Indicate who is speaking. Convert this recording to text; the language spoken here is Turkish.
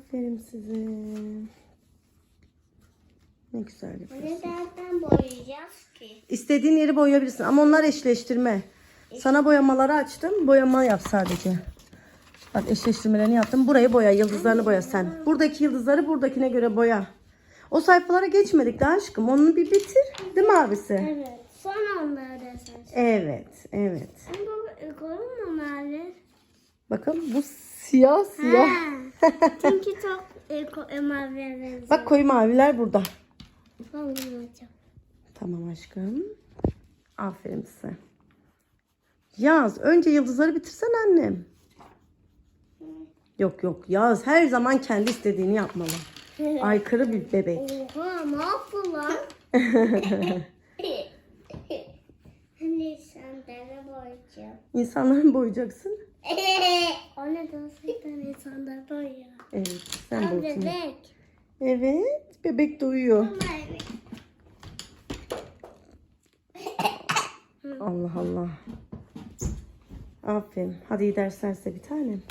Speaker 1: Aferin size. Ne güzel yapıyorsun.
Speaker 2: nereden boyayacağız ki?
Speaker 1: İstediğin yeri boyayabilirsin ama onlar eşleştirme. Sana boyamaları açtım. Boyama yap sadece. Bak eşleştirmelerini yaptım. Burayı boya, yıldızlarını boya sen. Buradaki yıldızları buradakine göre boya. O sayfalara geçmedik daha aşkım. Onu bir bitir. Değil mi abisi?
Speaker 2: Evet. Sonra onları da.
Speaker 1: Evet, evet.
Speaker 2: Ama bu koyun mu mavi?
Speaker 1: Bakın bu siyah siyah.
Speaker 2: Ha. Çünkü çok e, ko- e, maviye benziyor.
Speaker 1: Bak koyu maviler burada. Tamam aşkım. Aferin size. Yaz. Önce yıldızları bitirsen annem. Yok yok. Yaz her zaman kendi istediğini yapmalı. Aykırı bir bebek.
Speaker 2: Oha ne yaptı lan? Dene boyayacağım.
Speaker 1: İnsanları mı boyayacaksın?
Speaker 2: Anne gerçekten insanlar boyuyor.
Speaker 1: Evet. Sen
Speaker 2: bebek.
Speaker 1: Evet. Bebek de uyuyor. Allah Allah. Aferin. Hadi iyi dersler size bir tanem.